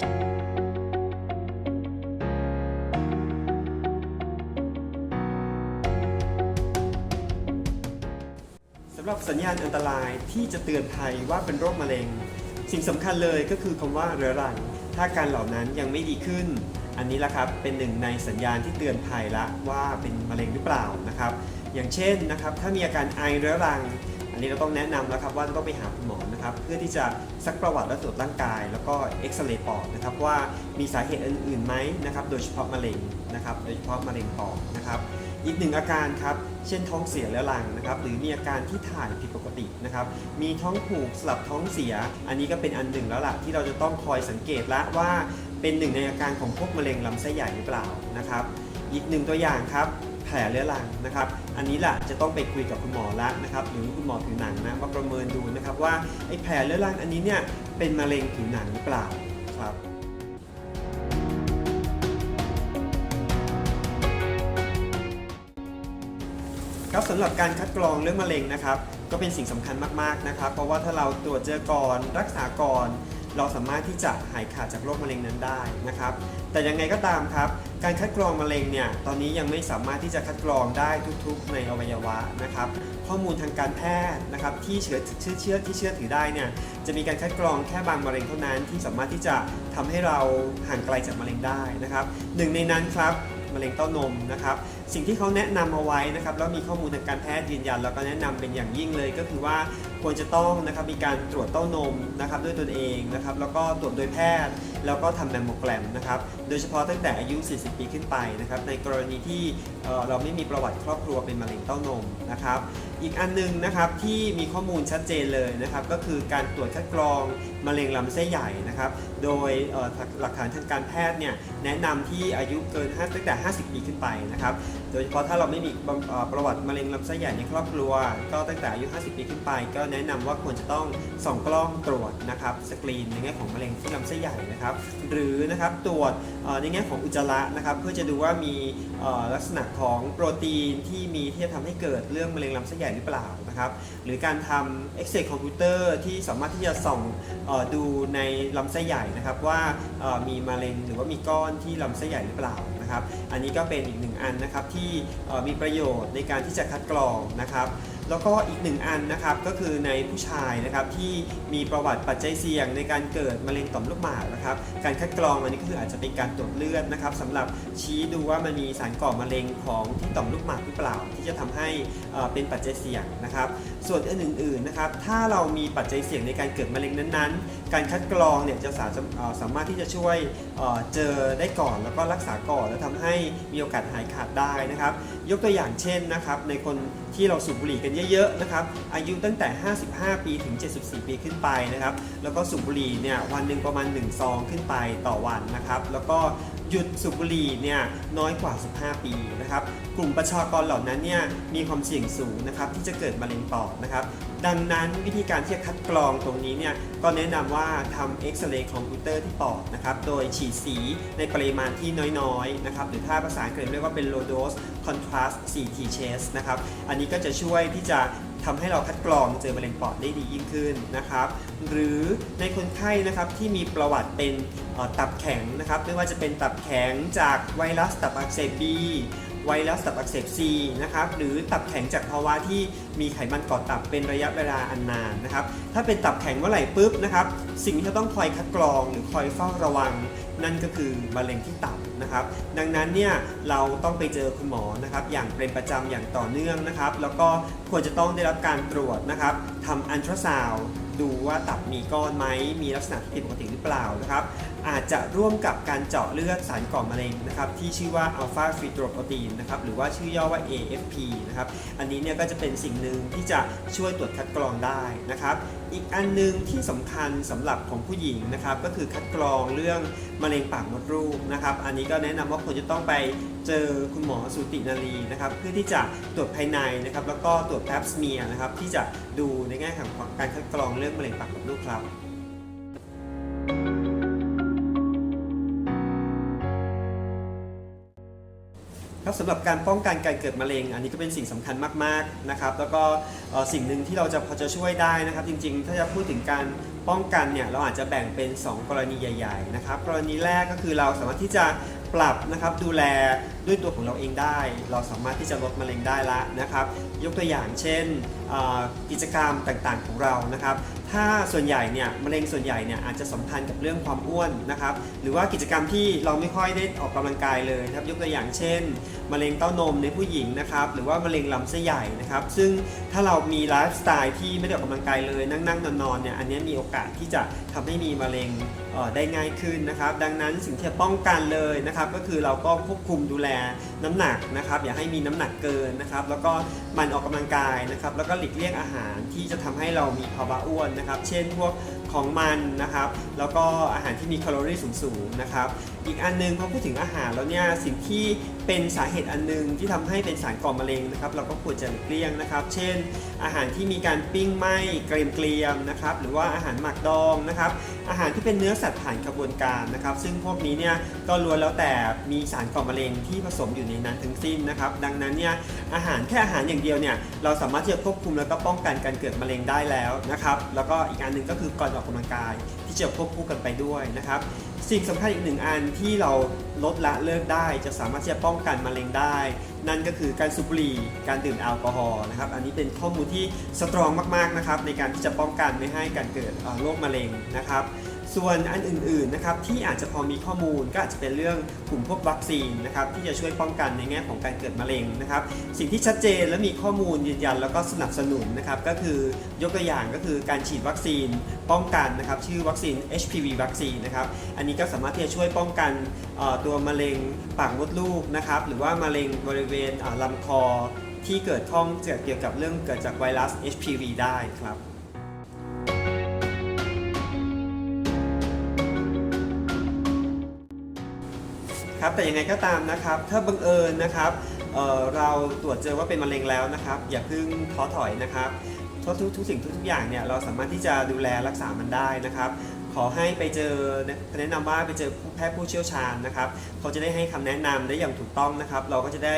สำหรับสัญญาณอันตรายที่จะเตือนภัยว่าเป็นโรคมะเร็ง สิ่งสำคัญเลยก็คือคำว่าเรื้อรัง ถ้าการเหล่านั้นยังไม่ดีขึ้น อันนี้ละครับเป็นหนึ่งในสัญญาณที่เตือนภัยละว่าเป็นมะเร็งหรือเปล่านะครับ อย่างเช่นนะครับถ้ามีอาการไอเรื้อรัง อันนี้เราต้องแนะนำแล้วครับว่าต้องไปหาคุณหมอ นะครับเพื่อที่จะซักประวัติและตรวจร่างกาย แล้วก็เอ็กซเรย์ปอดนะครับว่ามีสาเหตุอื่นๆไหมนะครับโดยเฉพาะมะเร็งนะครับโดยเฉพาะมะเร็งปอดนะครับอีกหนึ่งอาการครับ เช่นท้องเสียเรื้อรังนะครับ หรือมีอาการที่ถ่ายผิดปกตินะครับ มีท้องผูกสลับท้องเสีย อันนี้ก็เป็นอันหนึ่งแล้วล่ะที่เราจะต้องคอยสังเกตละว่าเป็นหนึ่งในอาการของพวกมะเร็งลำไส้ใหญ่หรือเปล่านะครับ อีกหนึ่งตัวอย่างครับ แผลเรื้อรังนะครับ อันนี้แหละจะต้องไปคุยกับคุณหมอละนะครับหรือคุณหมอผิวหนังนะมาประเมินดูนะครับว่าไอ้แผลเรื้อรังอันนี้เนี่ยเป็นมะเร็งผิวหนังหรือเปล่าครับครับสำหรับการคัดกรองเรื่องมะเร็งนะครับ ก็เป็นสิ่งสำคัญมากๆนะครับ เพราะว่าถ้าเราตรวจเจอก่อนรักษาก่อน เราสามารถที่จะหายขาดจากโรคมะเร็งนั้นได้นะครับ แต่ยังไงก็ตามครับ การคัดกรองมะเร็งเนี่ยตอนนี้ยังไม่สามารถที่จะคัดกรองได้ทุกๆ ในอวัยวะนะครับ ข้อมูลทางการแพทย์นะครับที่เชื่อเชื่อเชื่อที่เชื่อถือได้เนี่ยจะมีการคัดกรองแค่บางมะเร็งเท่านั้นที่สามารถที่จะทำให้เราห่างไกลจากมะเร็งได้นะครับหนึ่งในนั้นครับมะเร็งเต้านมนะครับ สิ่งที่เขาแนะนำเอาไว้นะครับแล้วมีข้อมูลทางการแพทย์ยืนยัน แล้วก็แนะนำเป็นอย่างยิ่งเลย ก็คือว่าควรจะต้องนะครับมีการตรวจเต้านมนะครับด้วยตนเองนะครับแล้วก็ตรวจโดยแพทย์ แล้วก็ทำแมมโมแกรมนะครับโดยเฉพาะตั้งแต่อายุ 40 ปีขึ้นไปนะครับในกรณีที่เราไม่มีประวัติครอบครัวเป็นมะเร็งเต้านมนะครับอีกอันหนึงนะครับที่มีข้อมูลชัดเจนเลยนะครับก็คือการตรวจคัดกรองมะเร็งลำไส้ใหญ่นะครับโดยหลักฐานทางการแพทย์เนี่ยแนะนำที่อายุเกินตั้งแต่ 50 ปีขึ้นไปนะครับโดยเฉพาะถ้าเราไม่มีประวัติมะเร็งลำไส้ใหญ่ในครอบครัว ก็ตั้งแต่อายุ 50 ปีขึ้นไป ก็แนะนำว่าควรจะต้องส่องกล้องตรวจนะครับสกรีนในแง่ของมะเร็งที่ลำไส้ใหญ่นะครับ หรือนะครับตรวจในแง่ของอุจจาระนะครับ เพื่อจะดูว่ามีลักษณะของโปรตีนที่มีที่จะทำให้เกิดเรื่องมะเร็งลำไส้ใหญ่หรือเปล่านะครับหรือการทำเอ็กซเรย์คอมพิวเตอร์ที่สามารถที่จะส่องดูในลำไส้ใหญ่นะครับว่ามีมะเร็งหรือว่ามีก้อนที่ลำไส้ใหญ่หรือเปล่านะครับ อันนี้ก็เป็นอีกหนึ่งอันนะครับที่มีประโยชน์ในการที่จะคัดกรองนะครับ แล้วก็อีกหนึ่งอันนะครับก็คือในผู้ชายนะครับที่มีประวัติปัจจัยเสี่ยงในการเกิดมะเร็งต่อมลูกหมากนะครับการคัดกรองอันนี้ก็คืออาจจะเป็นการตรวจเลือดนะครับสำหรับชี้ดูว่ามันมีสารก่อมะเร็งของที่ต่อมลูกหมากหรือเปล่า ที่จะทำให้เป็นปัจจัยเสี่ยงนะครับส่วนอันอื่นๆนะครับถ้าเรามีปัจจัยเสี่ยงในการเกิดมะเร็งนั้นๆ การคัดกรองเนี่ยจะสาสามารถที่จะช่วยเอ่อเจอได้ก่อนแล้วก็รักษาก่อนแล้วทำให้มีโอกาสหายขาดได้นะครับ ยกตัวอย่างเช่นนะครับในคนที่เราสูบบุหรี่กันเยอะๆนะครับอายุตั้งแต่ 55 ปีถึง 74 ปีขึ้นไปนะครับแล้วก็สูบบุหรี่เนี่ยวันหนึ่งประมาณ 1 ซองขึ้นไปต่อวันนะครับแล้วก็ หยุดสูบบุหรี่เนี่ยน้อยกว่า 15 ปีนะครับ กลุ่มประชากรเหล่านั้นเนี่ยมีความเสี่ยงสูงนะครับที่จะเกิดมะเร็งปอดนะครับ ดังนั้นวิธีการที่จะคัดกรองตรงนี้เนี่ยก็แนะนำว่าทำเอ็กซเรย์คอมพิวเตอร์ที่ปอดนะครับโดยฉีดสีในปริมาณที่น้อยๆนะครับหรือถ้าภาษาอังกฤษเรียกว่าเป็น low dose contrast CT chest นะครับ อันนี้ก็จะช่วยที่จะ ทำให้เราคัดกรองเจอมะเร็งปอดได้ดียิ่งขึ้นนะครับ หรือในคนไข้นะครับที่มีประวัติเป็นตับแข็งนะครับไม่ว่าจะเป็นตับแข็งจากไวรัสตับอักเสบบีไวรัสตับอักเสบซีนะครับหรือตับแข็งจากภาวะที่มีไขมันเกาะตับเป็นระยะเวลาอันนานนะครับถ้าเป็นตับแข็งเมื่อไหร่ปุ๊บนะครับสิ่งที่เราต้องคอยคัดกรองหรือคอยเฝ้าระวัง นั่นก็คือมะเร็งที่ตับนะครับ ดังนั้นเนี่ยเราต้องไปเจอคุณหมอนะครับ อย่างเป็นประจำอย่างต่อเนื่องนะครับ แล้วก็ควรจะต้องได้รับการตรวจนะครับทำอันตราซาวด์ดูว่าตับมีก้อนไหมมีลักษณะผิดปกติหรือเปล่านะครับ อาจจะร่วมกับการเจาะเลือดสารก่อมะเร็งนะครับที่ชื่อว่าอัลฟาฟ e โตรโปรตีนนะครับหรือว่าชื่อย่อว่า AFP นะครับอันนี้เนี่ยก็จะเป็นสิ่งหนึ่งที่จะช่วยตรวจคัดกรองได้นะครับอีกอันหนึงที่สำคัญสำหรับของผู้หญิงนะครับก็คือคัดกรองเรื่องมะเร็งปากมดลูกนะครับอันนี้ก็แนะนำว่าควรจะต้องไปเจอคุณหมอสูตินารีนะครับเพื่อที่จะตรวจภายในนะครับแล้วก็ตรวจแพปสเมียนะครับที่จะดูในแง่ของการคัดกรองเรื่องมะเร็งปากมดลูกครับ ครับสำหรับการป้องกันการเกิดมะเร็ง อันนี้ก็เป็นสิ่งสำคัญมากๆนะครับ แล้วก็สิ่งหนึ่งที่เราจะพอจะช่วยได้นะครับ จริงๆ ถ้าจะพูดถึงการป้องกันเนี่ยเราอาจจะแบ่งเป็น 2 กรณีใหญ่ ๆ นะครับ กรณีแรกก็คือเราสามารถที่จะปรับนะครับดูแล ด้วยตัวของเราเองได้ เราสามารถที่จะลดมะเร็งได้ละนะครับ ยกตัวอย่างเช่นกิจกรรมต่างๆของเรานะครับ ถ้าส่วนใหญ่เนี่ยมะเร็งส่วนใหญ่เนี่ยอาจจะสัมพันธ์กับเรื่องความอ้วนนะครับ หรือว่ากิจกรรมที่เราไม่ค่อยได้ออกกำลังกายเลยนะครับ ยกตัวอย่างเช่นมะเร็งเต้านมในผู้หญิงนะครับ หรือว่ามะเร็งลำไส้ใหญ่นะครับ ซึ่งถ้าเรามีไลฟ์สไตล์ที่ไม่ได้ออกกำลังกายเลยนั่งๆนอนๆเนี่ยอันนี้มีโอกาสที่จะทำให้มีมะเร็งได้ง่ายขึ้นนะครับ ดังนั้นสิ่งที่ป้องกันเลยนะครับ ก็คือเราก็ควบคุมดูแลน้ำหนักนะครับอย่าให้มีน้ำหนักเกินนะครับแล้วก็มันออกกำลังกายนะครับแล้วก็หลีกเลี่ยงอาหารที่จะทำให้เรามีภาวะอ้วนนะครับ เช่นพวก ของมันนะครับ แล้วก็อาหารที่มีแคลอรี่สูงๆนะครับ อีกอันนึงพอพูดถึงอาหารแล้วเนี่ยสิ่งที่เป็นสาเหตุอันนึงที่ทำให้เป็นสารก่อมะเร็งนะครับ เราก็ควรจะหลีกเลี่ยงนะครับ เช่น อาหารที่มีการปิ้งไหม้เกรียมๆนะครับ หรือว่าอาหารหมักดองนะครับ อาหารที่เป็นเนื้อสัตว์ผ่านกระบวนการนะครับ ซึ่งพวกนี้เนี่ยก็ล้วนแล้วแต่มีสารก่อมะเร็งที่ผสมอยู่ในนั้นทั้งสิ้นนะครับ ดังนั้นเนี่ยอาหารแค่อาหารอย่างเดียวเนี่ยเราสามารถที่จะควบคุมแล้วก็ป้องกันการเกิดมะเร็งได้แล้วนะครับ แล้วก็อีกอันหนึ่งก็คือก่อนออกกำลังกาย ที่จะควบคู่กันไปด้วยนะครับ สิ่งสำคัญอีกหนึ่งอันที่เราลดละเลิกได้ จะสามารถที่จะป้องกันมะเร็งได้ นั่นก็คือการสูบบุหรี่การดื่มแอลกอฮอล์นะครับอันนี้เป็นข้อมูลที่สตรองมากๆนะครับในการที่จะป้องกันไม่ให้การเกิดโรคมะเร็งนะครับ ส่วนอันอื่นๆนะครับที่อาจจะพอมีข้อมูลก็อาจจะเป็นเรื่องกลุ่มพวกวัคซีนนะครับที่จะช่วยป้องกันในแง่ของการเกิดมะเร็งนะครับ สิ่งที่ชัดเจนและมีข้อมูลยืนยันแล้วก็สนับสนุนนะครับก็คือยกตัวอย่างก็คือการฉีดวัคซีนป้องกันนะครับชื่อวัคซีน HPV วัคซีนนะครับอันนี้ก็สามารถที่จะช่วยป้องกันตัวมะเร็งปากมดลูกนะครับหรือว่ามะเร็งบริเวณลำคอที่เกิดข้องเกี่ยวกับเรื่องเกิดจากไวรัส HPV ได้ครับ ครับแต่ยังไงก็ตามนะครับถ้าบังเอิญนะครับเเราตรวจเจอว่าเป็นมะเร็งแล้วนะครับ อย่าเพิ่งท้อถอยนะครับทุกทุกทุกสิ่งทุกๆอย่างเนี่ยเราสามารถที่จะดูแลรักษามันได้นะครับ ขอให้ไปเจอแนะนำว่าไปเจอแพทย์ผู้เชี่ยวชาญนะครับเขาจะได้ให้คำแนะนำได้อย่างถูกต้องนะครับ เราก็จะได้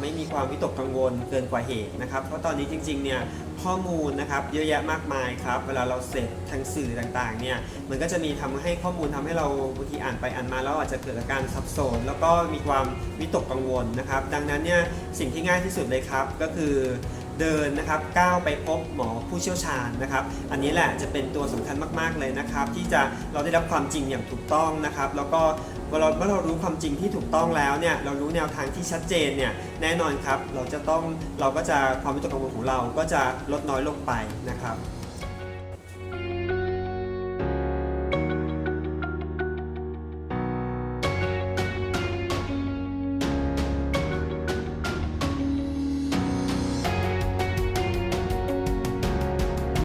ไม่มีความวิตกกังวลเกินกว่าเหตุนะครับ เพราะตอนนี้จริงๆเนี่ยข้อมูลนะครับเยอะแยะมากมายครับ เวลาเราเสพทางสื่อต่างๆเนี่ยมันก็จะมีทำให้ข้อมูลทำให้เราบางทีอ่านไปอ่านมาแล้วอาจจะเกิดอาการสับสนแล้วก็มีความวิตกกังวลนะครับ ดังนั้นเนี่ยสิ่งที่ง่ายที่สุดเลยครับก็คือ เดินนะครับก้าวไปพบหมอผู้เชี่ยวชาญนะครับ อันนี้แหละจะเป็นตัวสำคัญมากๆเลยนะครับ ที่จะเราได้รับความจริงอย่างถูกต้องนะครับ แล้วก็เมื่อเราเมื่อเรารู้ความจริงที่ถูกต้องแล้วเนี่ยเรารู้แนวทางที่ชัดเจนเนี่ยแน่นอนครับ เราจะต้องเราก็จะความวิตกกังวลของเราก็จะลดน้อยลงไปนะครับ